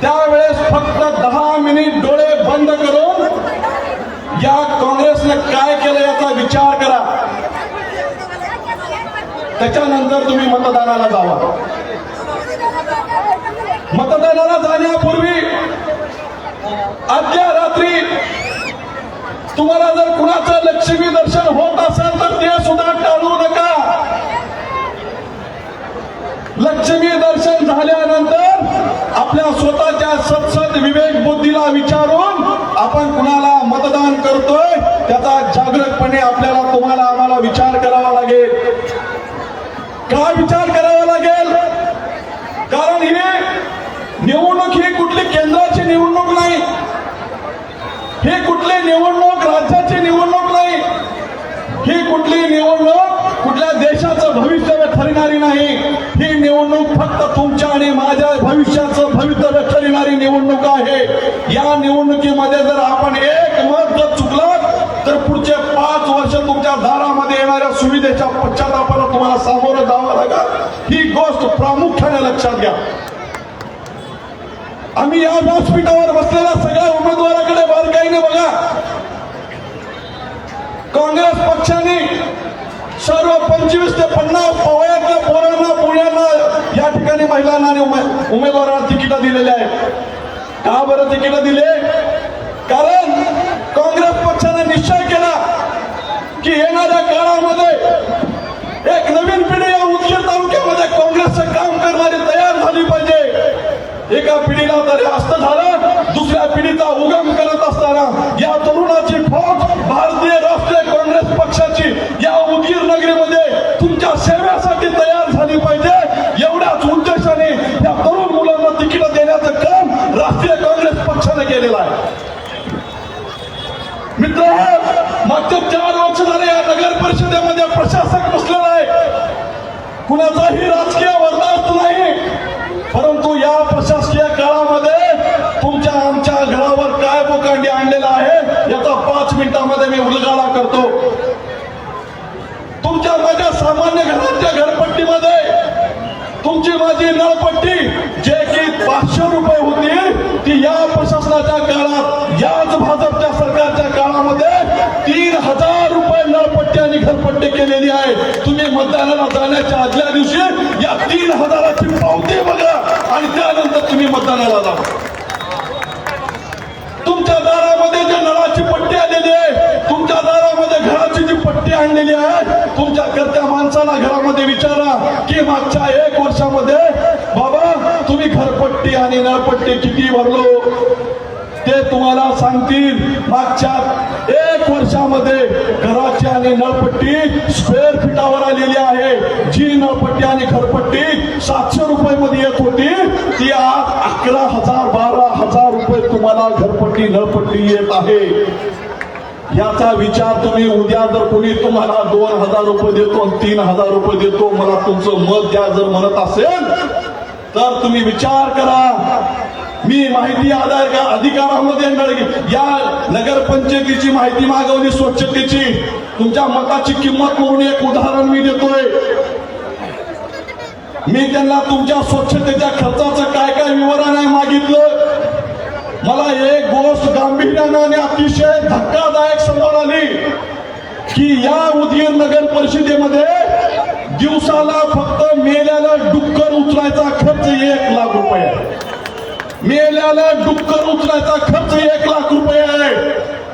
त्यावेळेस फक्त दहा मिनिट डोळे बंद करून या काँग्रेसने काय केलं याचा विचार करा. त्याच्यानंतर तुम्ही मतदानाला जावा. मतदानाला जाण्यापूर्वी आजच्या रात्री तुम्हाला जर कुणाचं लक्ष्मी दर्शन होत असेल तर ते सुद्धा टाळू नका. लक्ष्मी दर्शन झाल्यानंतर आपल्या स्वतःच्या सत्सद विवेक बुद्धीला विचारून आपण कुणाला मतदान करतोय त्याचा जागृतपणे आपल्याला तुम्हाला आम्हाला विचार करावा लागेल. का विचार करावा लागेल? कारण ही निवडणूक ही कुठली केंद्राची निवडणूक नाही. हे कुठले निवडणूक राज्याची निवडणूक ही कुठली निवडणूक कुठल्या देशाचं भवितव्य ठरणारी नाही. ही निवडणूक फक्त तुमच्या आणि माझ्या भविष्याचं भवितव्य ठरणारी निवडणूक आहे. या निवडणुकीमध्ये जर आपण एक मत जर चुकलं तर पुढचे पाच वर्ष तुमच्या दारामध्ये येणाऱ्या सुविधेच्या पश्चातापाला तुम्हाला सामोरं जावं लागेल. ही गोष्ट प्रामुख्याने लक्षात घ्या. आम्ही या व्यासपीठावर बसलेल्या सगळ्या उमेदवाराकडे बारकाईने बघा. काँग्रेस पक्षाने सर्व पंचवीस ते पन्नास पवयातल्या पोरांना पुण्याला या ठिकाणी महिलांना आणि उमेदवारांना तिकीटं दिलेले आहेत. का बरं तिकीटं दिले? कारण काँग्रेस पक्षाने निश्चय केला की येणाऱ्या काळामध्ये एक नवीन पिढी या उदगीर तालुक्यामध्ये काँग्रेसचं काम करणारी तयार झाली पाहिजे. एका पिढीला तरी असत झालं दुसऱ्या पिढीचा उगम करत असताना या तरुणाची फौज भारतीय राष्ट्रीय काँग्रेस पक्षाची या उदगीर नगरीमध्ये तुमच्या सेवेसाठी तयार झाली पाहिजे. एवढ्याच उद्देशाने या तरुण मुलांना तिकीट देण्याचं काम राष्ट्रीय काँग्रेस पक्षाने केलेलं आहे. मित्र मागच्या चार वर्ष झाले या नगर परिषदेमध्ये प्रशासक बसलेला आहे. कुणाचाही राजकीय बर्दास्त परंतु या प्रशासकीय काळामध्ये तुमच्या आमच्या घरावर काय बोकांडी आणलेला आहे याचा पाच मिनिटांमध्ये मी उलगाडा करतो. तुमच्या माझ्या सामान्य घराच्या घरपट्टीमध्ये तुमची माझी नळपट्टी जे की पाचशे रुपये होती ती या प्रशासनाच्या काळात याच भाजपच्या सरकारच्या काळामध्ये तीन हजार ठिकाणी घरपट्टी केलेली आहे. तुम्ही मतदानाला जाण्याच्या आदल्या दिवशी या तीन हजाराची पावती बघा आणि त्यानंतर तुम्ही मतदानाला जा. तुमच्या दारामध्ये जे नळाची पट्टी आलेली आहे तुमच्या दारामध्ये घराची जी पट्टी आणलेली आहे तुमच्या करत्या माणसाला घरामध्ये विचारा की मागच्या एक वर्षामध्ये बाबा तुम्ही घरपट्टी आणि नळपट्टी किती भरलो? ते तुम्हाला सांगतील मागच्या एक वर्षामध्ये घराची आणि नळपट्टी स्क्वेअर फिटावर आलेली आहे. जी नळपट्टी आणि घरपट्टी सातशे रुपये मध्ये येत होती ती आज अकरा हजार बारा हजार रुपये तुम्हाला घरपट्टी नळपट्टी येत आहे. याचा विचार तुम्ही उद्या जर कोणी तुम्हाला दोन हजार रुपये देतो आणि तीन हजार रुपये देतो मला तुमचं मत द्या जर म्हणत असेल तर तुम्ही विचार करा. मी माहिती आधार का अधिकारामध्ये नळ- या नगरपंचायतीची माहिती मागवली स्वच्छतेची. तुमच्या मताची किंमत म्हणून एक उदाहरण मी देतोय. मी त्यांना तुमच्या स्वच्छतेच्या खर्चाचं काय काय विवरण आहे मागितलं. मला एक गोष्ट गांभीर्यानं आणि अतिशय धक्कादायक समोर आली की या उदगीर नगर परिषदेमध्ये दिवसाला फक्त मेल्याला डुक्कर उचलायचा खर्च एक लाख रुपये मेल्याला डुक्कर उचलायचा खर्च एक लाख रुपये आहे.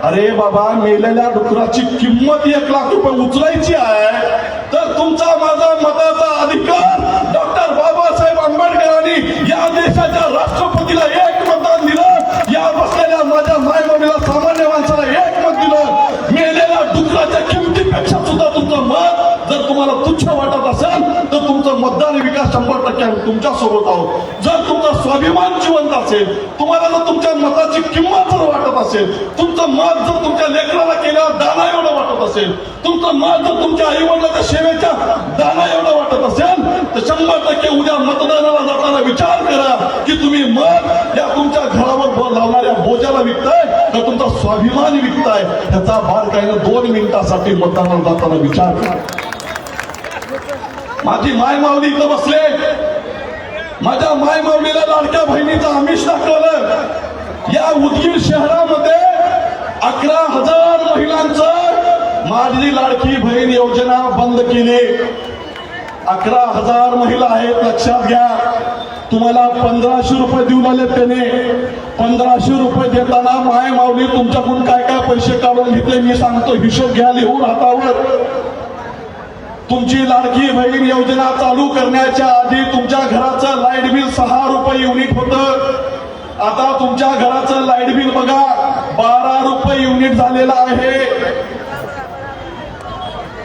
अरे बाबा मेलेल्या डुकराची किंमत एक लाख रुपये उचलायची आहे. तर तुमचा माझा मताचा अधिकार डॉक्टर बाबासाहेब आंबेडकरांनी या देशाच्या राष्ट्रपतीला एक मतदान दिलं. या बसलेल्या माझ्या मायबाबीला सामान्य माणसाला एक मत दिलं. मेलेल्या डुकराच्या किमतीपेक्षा सुद्धा तुमचं मत जर तुम्हाला तुच्छ वाटत असेल तर तुमचं मतदान विकास शंभर टक्के आम्ही तुमच्यासोबत आहोत. जर तुमचा स्वाभिमान जिवंत असेल तुम्हाला जर तुमच्या मताची किंमत जर वाटत असेल तुमचं मत जर तुमच्या लेकराला केल्यावर दाना एवढं वाटत असेल तुमचं मत जर तुमच्या आईवडिलाच्या सेवेच्या दाना एवढं वाटत असेल तर शंभर टक्के उद्या मतदानाला जाताना विचार करा की तुम्ही मत या तुमच्या घरावर लावणाऱ्या बोजाला विकताय का तुमचा स्वाभिमान विकताय? ह्याचा बारकाईनं दोन मिनिटासाठी मतदानाला जाताना विचार करा. माझी माय माऊली इथं बसले. माझ्या माय माऊलीला लाडक्या बहिणीचं आमिष दाखवलं. या उदगीर शहरामध्ये अकरा हजार महिलांचं माझी लाडकी बहीण योजना बंद केली. अकरा हजार महिला आहेत लक्षात घ्या. तुम्हाला पंधराशे रुपये देऊन आले त्याने. पंधराशे रुपये देताना माय माऊली तुमच्याकडून काय काय पैसे काढून घेतले मी सांगतो. हिशोब घ्या लिहून हातावर. तुमची लाडकी बहीण योजना चालू करण्याच्या आधी तुमच्या घराचं लाइट बिल सहा रुपये युनिट होतं. आता तुमच्या घराचं लाइट बिल बघा बारा रुपये युनिट झालेलं आहे.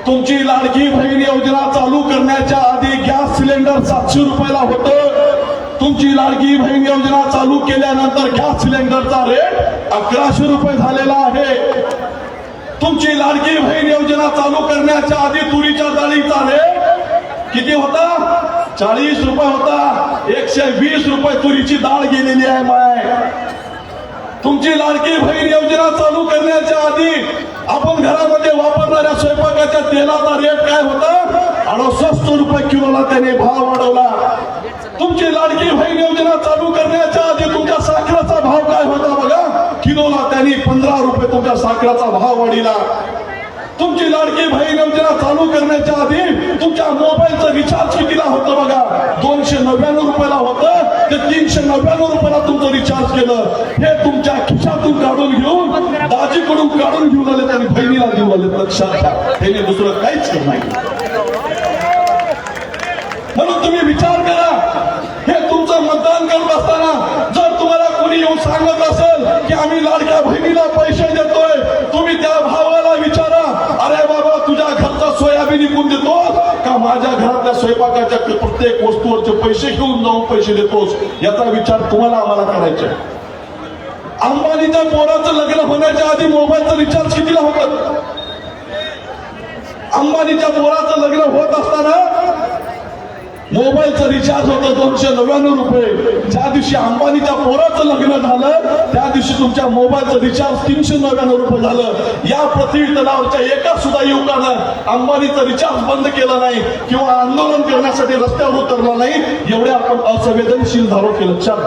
तुमची लाडकी बहीण योजना चालू करण्याच्या आधी गॅस सिलेंडर सातशे रुपयाला होतं. तुमची लाडकी बहीण योजना चालू केल्यानंतर गॅस सिलेंडरचा रेट अकराशे रुपये झालेला आहे. तुमची लाडकी बहीण योजना चालू करण्याच्या आधी तुरीच्या डाळीचा रेट किती होता? चाळीस रुपये होता. एकशे वीस रुपये तुरीची डाळ गेलेली आहे माय. तुमची लाडकी बहीण योजना चालू करण्याच्या आधी आपण घरामध्ये वापरणाऱ्या स्वयंपाकाच्या तेलाचा रेट काय होता? अडुसष्ट रुपये किलोला त्याने भाव वाढवला. तुमची लाडकी बहीण योजना चालू करण्याच्या आधी तुमच्या साखरेचा भाव काय होता बघा? किलोला त्यांनी पंधरा रुपये तुमच्या साखराचा भाव वाढीला. तुमची लाडकी बहीण योजना चालू करण्याच्या आधी तुमच्या मोबाईलचं रिचार्ज कितीला होतं बघा? दोनशे नव्याण्णव रुपयाला होतं. ते तीनशे नव्याण्णव रुपयाला तुमचं रिचार्ज केलं. हे तुमच्या खिशातून काढून घेऊन दाजीकडून काढून घेऊन आले आणि बहिणीला देऊन आले. लक्षात घ्या त्याने दुसरं काहीच नाही म्हणून तुम्ही विचार करा. हे तुमचं मतदान करत असताना जर येऊन सांगत असेल की आम्ही लाडक्या बहिणीला पैसे देतोय. तुम्ही त्या भावाला विचारा. अरे बाबा तुझ्या घरचा सोयाबीन विकून देतो. का माझ्या घरातल्या स्वयंपाकाच्या प्रत्येक वस्तूवरचे पैसे घेऊन जाऊन पैसे देतोस? याचा विचार तुम्हाला आम्हाला करायचा आहे. अंबानीच्या पोराचं लग्न होण्याच्या आधी मोबाईलचं रिचार्ज कितीला होत अंबानीच्या पोराचं लग्न होत असताना मोबाईलचा रिचार्ज होता दोनशे नव्याण्णव रुपये. ज्या दिवशी अंबानीच्या पोराचं लग्न झालं त्या दिवशी तुमच्या मोबाईलचं रिचार्ज तीनशे नव्याण्णव रुपये झालं. या पृथ्वी तलावरच्या एका सुद्धा युवकानं अंबानीचं रिचार्ज बंद केला नाही किंवा आंदोलन करण्यासाठी रस्त्यावर उतरला नाही. एवढे आपण असंवेदनशील झालो की लक्षात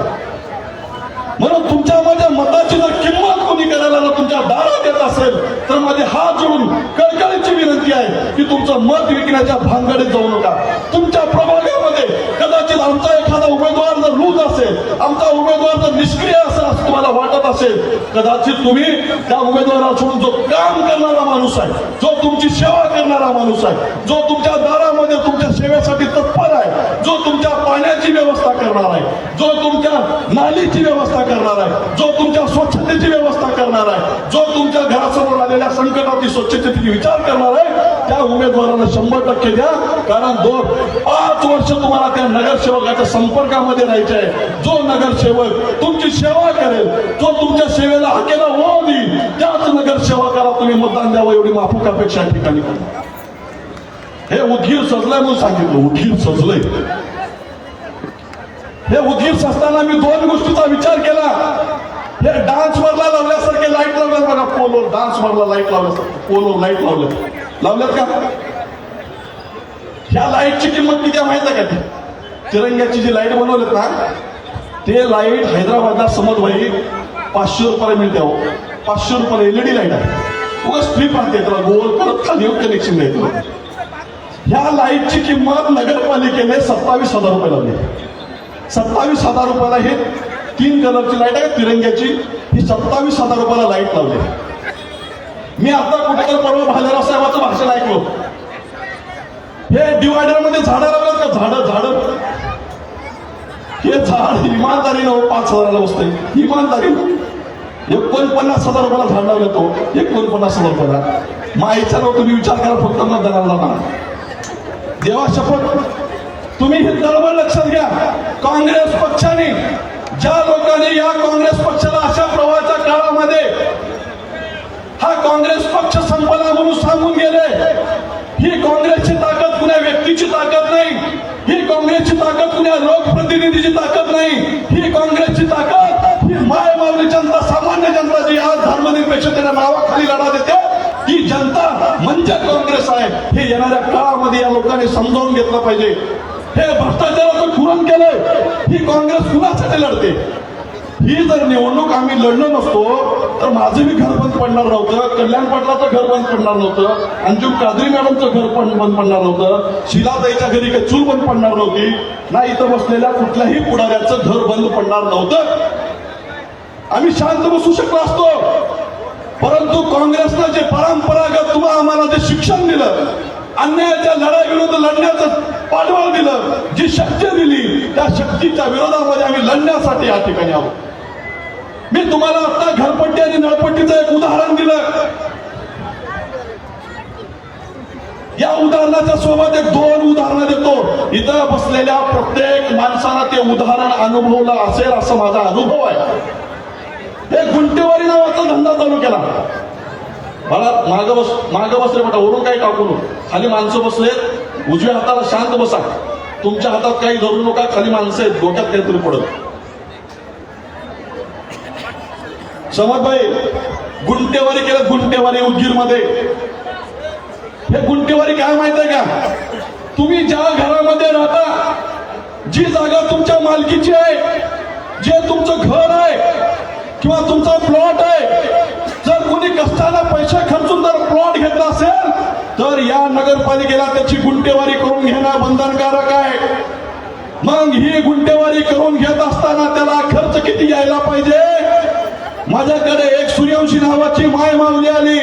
म्हणून तुमच्या माझ्या मताची जर किंमत करायला तुमच्या दारात येत असेल तर माझे हात जोडून कळकळीची विनंती आहे की तुमचं मत विकण्याच्या भानगडीत जाऊ नका. तुमच्या प्रभागामध्ये कदाचित आमचा एखादा उमेदवार जर लूज असेल आमचा उमेदवार जर निष्क्रिय असेल असं तुम्हाला वाटत असेल कदाचित तुम्ही त्या उमेदवाराला सोडून जो काम करणारा माणूस आहे जो तुमची सेवा करणारा माणूस आहे जो तुमच्या दारामध्ये तुमच्या सेवेसाठी तत्पर आहे जो तुमच्या पाण्याची व्यवस्था करणार आहे जो तुमच्या नालीची व्यवस्था करणार आहे जो तुमच्या स्वच्छतेची व्यवस्था करणार आहे. जो तुमच्या घरासमोर आलेल्या संकटाची स्वच्छतेची विचार करणार आहे त्या उमेदवाराला शंभर टक्के द्या. कारण दोन पाच वर्ष तुम्हाला त्या नगरसेवकाच्या संपर्कामध्ये राहायचे आहे. जो नगरसेवक तुमची सेवा करेल जो तुमच्या सेवेला हाकेला हो देईल त्याच नगरसेवकाला तुम्ही मतदान द्यावं एवढी माफूक अपेक्षा या ठिकाणी हे उदगीर सजलंय म्हणून सांगितलं. उदगीर सजलंय. हे उदगीर सजताना मी दोन गोष्टीचा विचार केला. हे डान्स मधला लावल्यासारखे लाइट लावल्यात बघा पोलो डान्स मधला लाइट लावल्यासारखे पोलो लाइट लावल्यात. लावल्यात का? ह्या लाईटची किंमत किती माहीत आहे का? ती तिरंग्याची जी लाइट बनवलेत ना ते लाइट हैदराबादला समज भाई पाचशे रुपयाला मिळते हो पाचशे रुपयाला एलईडी लाइट आहे. उगा स्ट्रीप राहते त्याला गोल परत खाली कनेक्शन नाही ह्या लाईटची किंमत नगरपालिकेने सत्तावीस हजार रुपये लावली. सत्तावीस हजार रुपयाला हे तीन कलरची लाइट आहे तिरंग्याची. ही सत्तावीस हजार रुपयाला लाइट लावली. मी आता कुठे परवा भालेराव साहेबाचं भाषण ऐकलो. हे डिवायडरमध्ये झाडं लावलं का? झाडं झाडं. हे झाड इमानदारी नव पाच हजाराला बसतंय. इमानदारी. एकोणपन्नास हजार रुपयाला झाड लावलं तो. एकोणपन्नास हजार रुपयाला. माईचा नाव तुम्ही विचार करा फक्त मतदानाला ना देवा शपथ. तुम्ही हे दळबळ लक्षात घ्या. काँग्रेस पक्षाने ज्या लोकांनी या काँग्रेस पक्षाला अशा प्रवाहाच्या काळामध्ये हा काँग्रेस पक्ष संपला म्हणून सांगून गेले ही काँग्रेसची ताकद कुण्या व्यक्तीची ताकद नाही ही काँग्रेसची ताकद कुण्या लोकप्रतिनिधीची ताकद नाही ही काँग्रेसची ताकद ही माय जनता सामान्य जनता जी आज धर्मनिरपेक्षतेच्या नावाखाली लढा देते ही जनता म्हणजे काँग्रेस आहे. हे येणाऱ्या काळामध्ये या लोकांनी समजावून घेतलं पाहिजे. हे भ्रष्टाचाराचं खुरण केलंय. ही काँग्रेस कुणासाठी लढते? ही जर निवडणूक आम्ही लढलो नसतो तर माझं बी घर बंद पडणार नव्हतं कल्याण पाटलाचं घर बंद पडणार नव्हतं अंजुम कादरी मॅडमचं घर पण बंद पडणार नव्हतं शिलाताईच्या घरी काही चूल बंद पडणार नव्हती ना इथं बसलेल्या कुठल्याही पुढाऱ्याचं घर बंद पडणार नव्हतं. आम्ही शांत बसू शकलो असतो. परंतु काँग्रेसनं जे परंपरागत तुम्हाला आम्हाला जे शिक्षण दिलं अन्यायाच्या लढाई विरुद्ध लढण्याचं पाठबळ दिलं. जी शक्ती दिली त्या शक्तीच्या विरोधामध्ये आम्ही लढण्यासाठी या ठिकाणी आहोत. मी तुम्हाला आता घरपट्टी आणि नळपट्टीचं एक उदाहरण दिलं. या उदाहरणाच्या सोबत एक दोन उदाहरणं देतो. इथं बसलेल्या प्रत्येक माणसाला ते उदाहरण अनुभवलं असेल असं माझा अनुभव आहे. हे गुंटेवारी नावाचा धंदा चालू केला. मला मागं बस मागं बसले बेटा वरून काही टाकू नको खाली माणसं बसलेत उजव्या हाताला शांत बसा. तुमच्या हातात काही धरू नका खाली माणसं आहेत डोक्यात काहीतरी पडत. समजबाई गुंटेवारी केलं गुंटेवारी उदगीरमध्ये हे गुंटेवारी काय माहीत आहे का? तुम्ही ज्या घरामध्ये राहता जी जागा तुमच्या मालकीची आहे जे तुमचं घर आहे किंवा तुमचा प्लॉट आहे जर असताना पैसे खर्चून जर प्लॉट घेतला असेल तर या नगरपालिकेला त्याची गुंटेवारी करून घेणं बंधनकारक आहे. मग ही गुंटेवारी करून घेत असताना त्याला खर्च किती यायला पाहिजे? माझ्याकडे एक सूर्यवंशी नावाची माय मावली आली.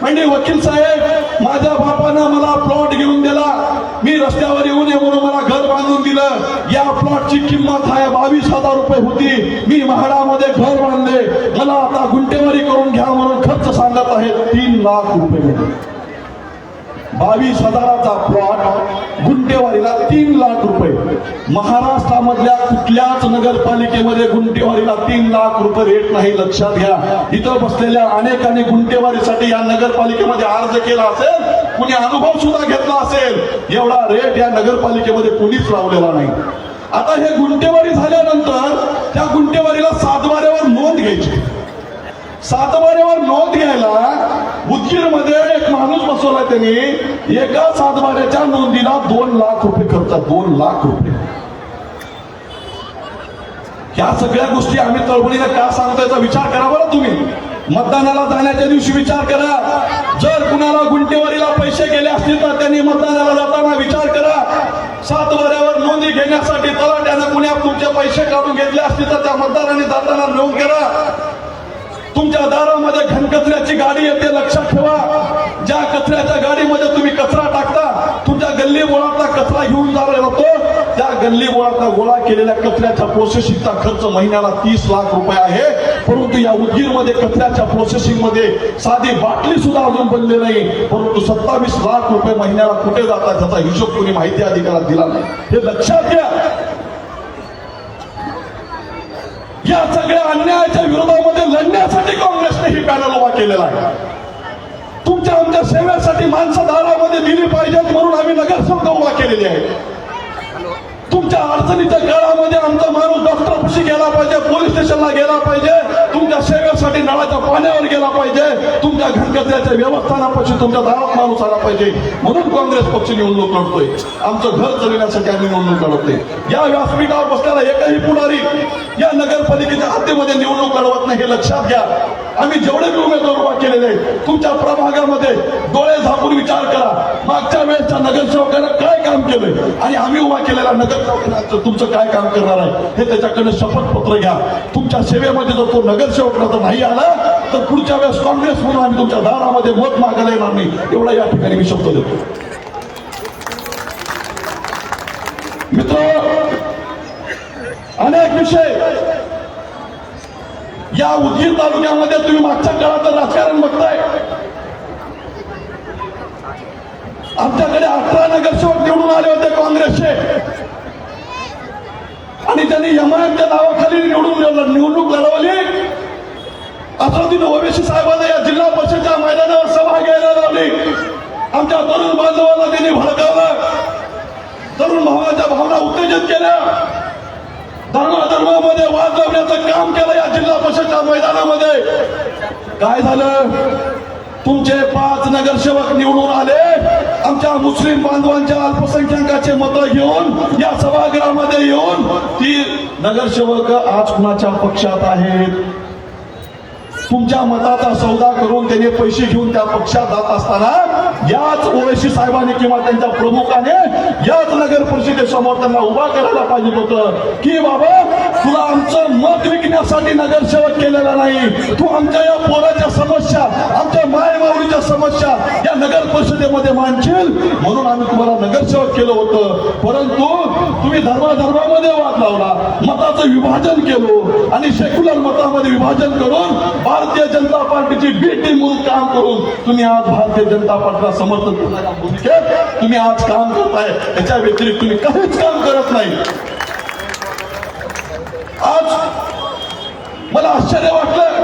म्हणजे वकील साहेब माझ्या बापानं मला प्लॉट घेऊन दिला. मी रस्त्यावर येऊ नये म्हणून मला घर बांधून दिलं. या प्लॉटची किंमत आहे बावीस हजार रुपये होती. मी महाडामध्ये घर बांधले. मला आता गुंटेवारी करून घ्या म्हणून खर्च सांगत आहे. तीन लाख रुपये बावीस हजाराचा प्लॉट गुंटेवारीला तीन लाख रुपये. महाराष्ट्रामधल्या कुठल्याच नगरपालिकेमध्ये गुंटेवारीला तीन लाख रुपये रेट नाही लक्षात घ्या. इथं बसलेल्या अनेकांनी गुंटेवारीसाठी या नगरपालिकेमध्ये अर्ज केला असेल कुणी अनुभव सुद्धा घेतला असेल एवढा रेट या नगरपालिकेमध्ये कुणीच लावलेला नाही. आता हे गुंटेवारी झाल्यानंतर त्या गुंटेवारीला सातबाऱ्यावर नोंद घ्यायची. सातबाऱ्यावर नोंद घ्यायला उदगीरमध्ये एक माणूस बसवला त्यांनी एका सातबाऱ्याच्या नोंदीला दोन लाख रुपये खर्च दोन लाख रुपये. या सगळ्या गोष्टी आम्ही तळमळीला का सांगतो याचा विचार करा बरं तुम्ही. मतदानाला जाण्याच्या दिवशी विचार करा. जर कुणाला गुंटेवारीला पैसे गेले असतील तर त्यांनी मतदानाला जाताना विचार करा. सात वऱ्यावर नोंदी घेण्यासाठी तलाट्यानं कुण्या तुमचे पैसे काढून घेतले असतील तर त्या मतदारांनी जाताना नोंद करा. तुमच्या दारामध्ये घनकचऱ्याची गाडी येते लक्षात ठेवा. ज्या कचऱ्याच्या गाडीमध्ये तुम्ही कचरा टाकता गल्ली बोळातला कचरा घेऊन जायला जातो त्या गल्ली बोळातला गोळा केलेल्या कचऱ्याच्या प्रोसेसिंगचा खर्च महिन्याला तीस लाख रुपये आहे. परंतु या उदगीरमध्ये कचऱ्याच्या प्रोसेसिंगमध्ये साधी बाटली सुद्धा अजून बनली नाही. परंतु सत्तावीस लाख रुपये महिन्याला कुठे जातात त्याचा हिशोब कोणी माहिती अधिकारात दिला नाही. हे लक्षात घ्या. या सगळ्या अन्यायाच्या विरोधामध्ये लढण्यासाठी काँग्रेसने ही पॅनल उभा केलेला आहे. तुमच्या आमच्या सेवेसाठी माणसं दारामध्ये दिली पाहिजेत म्हणून आम्ही नगरसेवक उभा केलेली आहे. तुमच्या अडचणीच्या काळामध्ये आमचा माणूस डॉक्टरपाशी गेला पाहिजे पोलीस स्टेशनला गेला पाहिजे तुमच्या सेवेसाठी नळाच्या पाण्यावर गेला पाहिजे तुमच्या घनकचऱ्याच्या व्यवस्थानापाशी तुमच्या दारात माणूस आला पाहिजे. म्हणून काँग्रेस पक्ष निवडणूक लढतोय. आमचं घर चलविण्यासाठी आम्ही निवडणूक लढतोय या व्यासपीठावर बसलेला एकही पुढारी या नगरपालिकेच्या हद्दीमध्ये निवडणूक लढवत नाही हे लक्षात घ्या. आम्ही जेवढे बी उमेदवार उभा केलेले आहेत, तुमच्या प्रभागामध्ये डोळे झाकून विचार करा. मागच्या वेळेसच्या नगरसेवकानं काय काम केलंय? आणि आम्ही उभा केलेला नगरसेवकाचं तुमचं काय काम करणार आहे हे त्याच्याकडे शपथपत्र घ्या. तुमच्या सेवेमध्ये जर तो नगरसेवक जर नाही आला तर पुढच्या वेळेस काँग्रेस म्हणून आम्ही तुमच्या दारामध्ये मत मागायला येणार नाही. एवढा या ठिकाणी मी शब्द देतो. मित्र अनेक विषय. या उदगीर तालुक्यामध्ये तुम्ही मागच्या काळात राजकारण बघताय. आमच्याकडे अठरा नगरसेवक निवडून आले होते काँग्रेसचे. आणि त्यांनी यमायतच्या नावाखाली निवडून निवडणूक लढवली. असदुद्दीन ओवेसी साहेबांना या जिल्हा परिषदच्या मैदानावर सभा घ्यायला लावली. आमच्या तरुण बांधवांना त्यांनी भडकावलं. तरुण भावाच्या भावना उत्तेजित केल्या. धर्माधर्मामध्ये वाद लावण्याचं काम केलं या जिल्हा परिषदच्या मैदानामध्ये. काय झालं? तुमचे पाच नगरसेवक निवडून आले. आमच्या मुस्लिम बांधवांच्या अल्पसंख्याकाचे मतं घेऊन या सभागृहामध्ये येऊन ती नगरसेवक आज कुणाच्या पक्षात आहेत? तुमच्या मताचा सौदा करून त्याने पैसे घेऊन त्या पक्षात जात असताना याच ओळशी साहेबांनी किंवा त्यांच्या प्रमुखाने याच नगर परिषदेसमोर त्यांना उभा करायला पाहिजे होतं. की बाबा तुला आमचं मत विकण्यासाठी नगरसेवक केलेला नाही. तू आमच्या या पोराच्या समस्या आमच्या मायमाऊलीच्या समस्या या नगर परिषदेमध्ये मांडशील. म्हणून आम्ही तुम्हाला नगरसेवक केलं होतं. परंतु तुम्ही धर्माधर्मामध्ये वाद लावला. मताचं विभाजन केलं आणि सेक्युलर मतामध्ये विभाजन करून भारतीय जनता पार्टीची बी टीम म्हणून काम करून तुम्ही आज भारतीय जनता पार्टीला समर्थन करण्याच्या भूमिकेत तुम्ही आज काम करताय. त्याच्या व्यतिरिक्त तुम्ही काहीच काम करत नाही. आज मला आश्चर्य वाटलं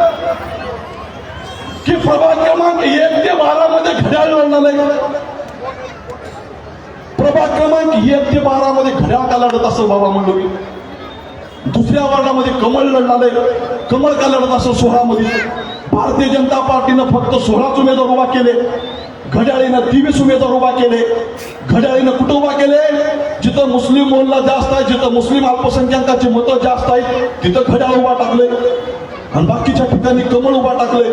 की प्रभाग क्रमांक एक ते बारा मध्ये घड्याळ लढणार नाही प्रभाग क्रमांक एक ते बारा मध्ये घड्याळ का लढत असं बाबा मंडळी? दुसऱ्या वार्डामध्ये कमळ लढणारे कमळ का लढत असं सोळामध्ये भारतीय जनता पार्टीनं फक्त सोळाच उमेदवार उभा केले. घड्याळीनं तेवीस उमेदवार उभा केले. घड्याळीनं कुठं उभा केले? जिथं मुस्लिम मोहल्ला जास्त आहे जिथं मुस्लिम अल्पसंख्याकांची मतं जास्त आहेत तिथं घड्याळ उभा टाकले. आणि बाकीच्या ठिकाणी कमळ उभा टाकले.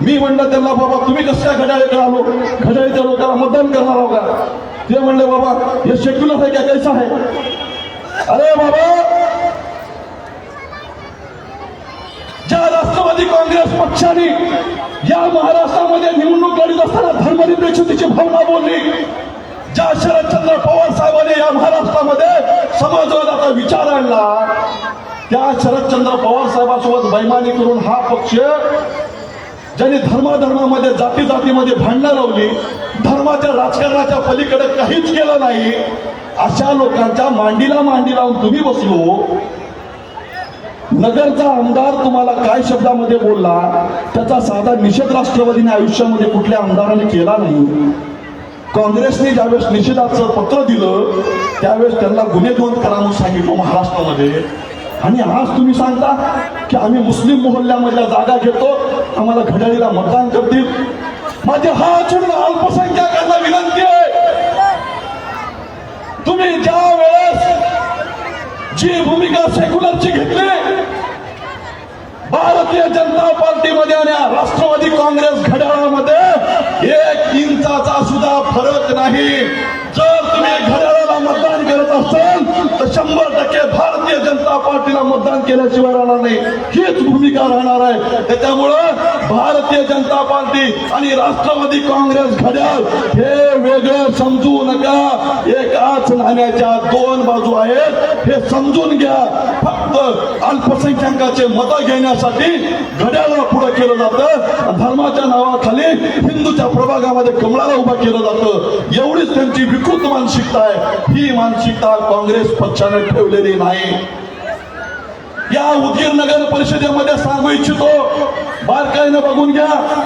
मी म्हणलं त्यांना बाबा तुम्ही कसं काय घड्याळीकडे आलो? घड्याळीच्या लोकांना मतदान करणार आहो का? ते म्हणले बाबा हे शेक्युलर आहे का? कैसा आहे? अरे बाबा ज्या राष्ट्रवादी काँग्रेस पक्षाने या महाराष्ट्रामध्ये निवडणूक लढत असताना धर्मनिरपेक्षतेची भावना बोलली ज्या शरदचंद्र पवार साहेबांनी या महाराष्ट्रामध्ये समाजवादाचा विचार आणला त्या शरदचंद्र पवार साहेबांसोबत बैमानी करून हा पक्ष ज्यांनी धर्माधर्मामध्ये जाती जातीमध्ये भांडणं लावली धर्माच्या राजकारणाच्या पलीकडे काहीच केलं नाही अशा लोकांच्या मांडीला मांडी लावून तुम्ही बसलो नगरचा आमदार तुम्हाला काय शब्दामध्ये बोलला त्याचा साधा निषेध राष्ट्रवादीने आयुष्यामध्ये कुठल्या आमदाराने केला नाही. काँग्रेसने ज्यावेळेस निषेधाचं पत्र दिलं त्यावेळेस त्यांना गुन्हे नोंद करा म्हणून सांगितलं महाराष्ट्रामध्ये. आणि आज तुम्ही सांगता की आम्ही मुस्लिम मोहल्ल्यामधल्या जागा घेतो आम्हाला घड्याळीला मतदान करतील. माझे हा अचून अल्पसंख्याकांना विनंती आहे. तुम्ही ज्या वेळेस जी भूमिका सेक्युलरची घेतली. भारतीय जनता पार्टीमध्ये आणि राष्ट्रवादी काँग्रेस घड्याळामध्ये एक इंचाचा सुद्धा फरक नाही. जर तुम्ही घड्याळाला मतदान करत असाल तर शंभर टक्के भारतीय जनता पार्टीला मतदान केल्याशिवाय राहणार नाही. हीच भूमिका राहणार आहे. त्याच्यामुळं भारतीय जनता पार्टी आणि राष्ट्रवादी काँग्रेस घड्याळ हे वेगळं समजू नका. एकाच नाण्याच्या दोन बाजू आहेत. हे समजून घ्या. फक्त अल्पसंख्याकाचे मतं घेण्यासाठी घड्याला पुढे केलं जातं. धर्माच्या नावाखाली हिंदूच्या प्रभागामध्ये कमळाला उभा केलं जातं. एवढीच त्यांची विकृत मानसिकता आहे. ही मानसिकता काँग्रेस पक्षाने ठेवलेली नाही. या उदगीर नगर परिषदेमध्ये सांगू इच्छितो बारकाईनं बघून घ्या.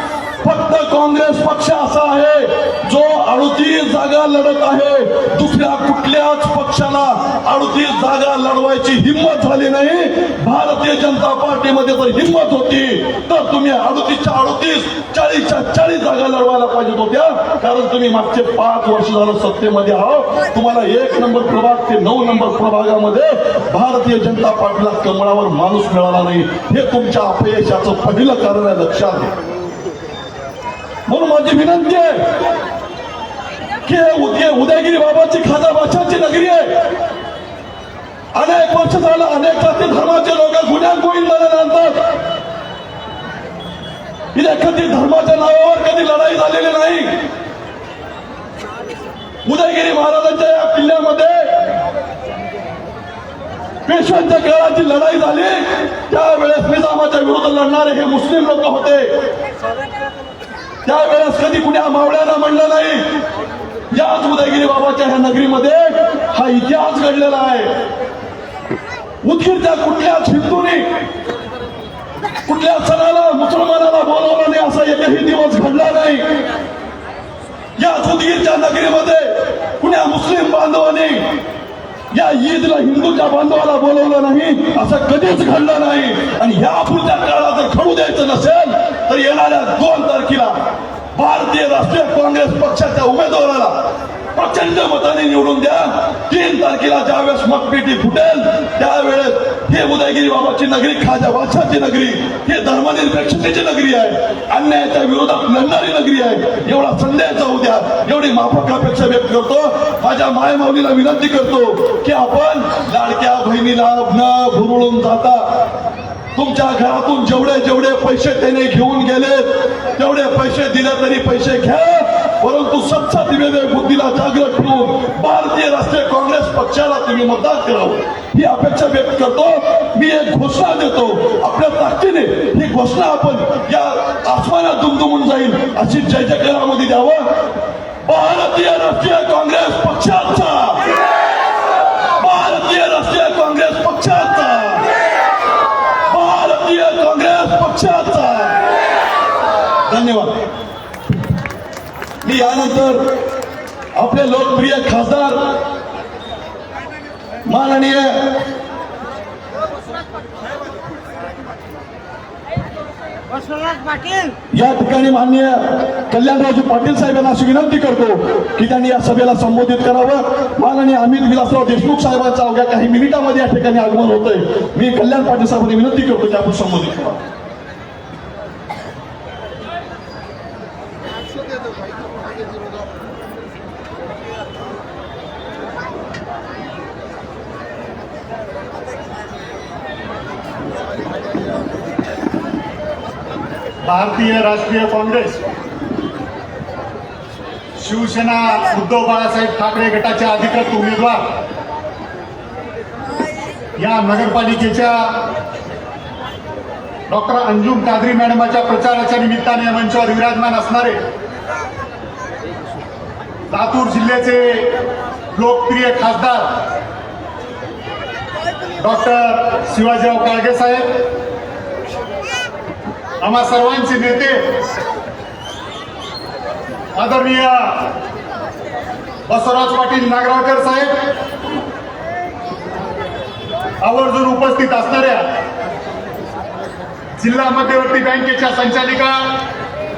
फक्त काँग्रेस पक्ष असा आहे जो अडतीस जागा लढत आहे. दुसऱ्या कुठल्याच पक्षाला अडतीस जागा लढवायची हिंमत झाली नाही. भारतीय जनता पार्टीमध्ये जर हिंमत होती तर तुम्ही अडतीसच्या अडतीस चाळीसच्या चाळीस जागा लढवायला पाहिजेत होत्या. कारण तुम्ही मागचे पाच वर्ष झालं सत्तेमध्ये आहो तुम्हाला एक नंबर प्रभाग ते नऊ नंबर प्रभागामध्ये भारतीय जनता पार्टीला कमळावर माणूस मिळाला नाही. हे तुमच्या अपयशाचं पहिलं कारण आहे लक्षात घ्या. म्हणून माझी विनंती आहे की उदयगिरी बाबाची खाजा भाषाची नगरी आहे. अनेक वर्ष झालं अनेक जाती धर्माचे लोक गुन्ह्यात गोविंदाला आणतात. इथे कधी धर्माच्या नावावर कधी लढाई झालेली नाही. उदयगिरी महाराजांच्या या किल्ल्यामध्ये पेशव्यांच्या काळाची लढाई झाली. त्यावेळेस निजामाच्या विरुद्ध लढणारे हे मुस्लिम लोक होते. त्यावेळेस कधी कुण्या मावळ्याला म्हणलं नाही याच उदयगिरी बाबाच्या ह्या नगरीमध्ये हा इतिहास घडलेला आहे. उदगीरच्या कुठल्याच हिंदूने कुठल्या सणाला मुसलमानाला बोलावलं नाही असा एकही दिवस घडला नाही. या उदगीरच्या नगरीमध्ये कुण्या मुस्लिम बांधवाने या ईदला हिंदूच्या बांधवाला बोलवलं नाही असं कधीच घडलं नाही. आणि ह्या पुढच्या काळात जर घडू द्यायचं नसेल तर येणाऱ्या दोन तारखेला भारतीय राष्ट्रीय काँग्रेस पक्षाच्या उमेदवाराला प्रचंड मताने निवडून द्या. तीन तारखेला ज्यावेळेस मतपेटी फुटेल त्यावेळेस हे उदयगिरी बाबाची नगरी खाजा वाशाची नगरी हे धर्मनिरपेक्षतेची नगरी आहे. अन्यायाच्या विरोधात लढणारी नगरी आहे. एवढा संदेश जाऊ द्या. एवढी माफक अपेक्षा व्यक्त करतो. माझ्या मायमाऊलीला विनंती करतो की आपण लाडक्या बहिणीला न भुरळून जाता. तुमच्या घरातून जेवढे जेवढे पैसे त्याने घेऊन गेले तेवढे पैसे दिले तरी पैसे घ्या. परंतु सच्चा दिलेल्या बुद्धीला जागृत ठेवून भारतीय राष्ट्रीय काँग्रेस पक्षाला तुम्ही मतदान करावं. ही अपेक्षा व्यक्त करतो. मी एक घोषणा देतो. आपल्या ताकदीने ही घोषणा आपण या आसमानात दुमदुमून जाईल अशी जय जयकारामध्ये द्यावं. भारतीय राष्ट्रीय काँग्रेस पक्षाचा भारतीय राष्ट्रीय काँग्रेस पक्षाचा भारतीय काँग्रेस पक्षाचा धन्यवाद मी यानंतर आपले लोकप्रिय खासदार माननीय या ठिकाणी माननीय कल्याणरावजी पाटील साहेब यांना अशी विनंती करतो की त्यांनी या सभेला संबोधित करावं. माननीय अमित विलासराव देशमुख साहेबांचा अवघ्या काही मिनिटांमध्ये या ठिकाणी आगमन होतंय. मी कल्याण पाटील साहेबांनी विनंती करतो की आपण संबोधित करावं भारतीय राष्ट्रीय काँग्रेस. शिवसेना उद्धव बाळासाहेब ठाकरे गटाचे अधिकृत उमेदवार. या नगरपालिकेच्या डॉक्टर अंजुम कादरी मॅडमाच्या प्रचाराच्या निमित्ताने मंचावर विराजमान असणारे लातूर जिल्ह्याचे लोकप्रिय खासदार डॉक्टर शिवाजीराव काळगे साहेब आम्हा सर्वांचे नेते आदरणीय बसवराज पाटील नागरावकर साहेब आवर्जून उपस्थित असणाऱ्या जिल्हा मध्यवर्ती बँकेच्या संचालिका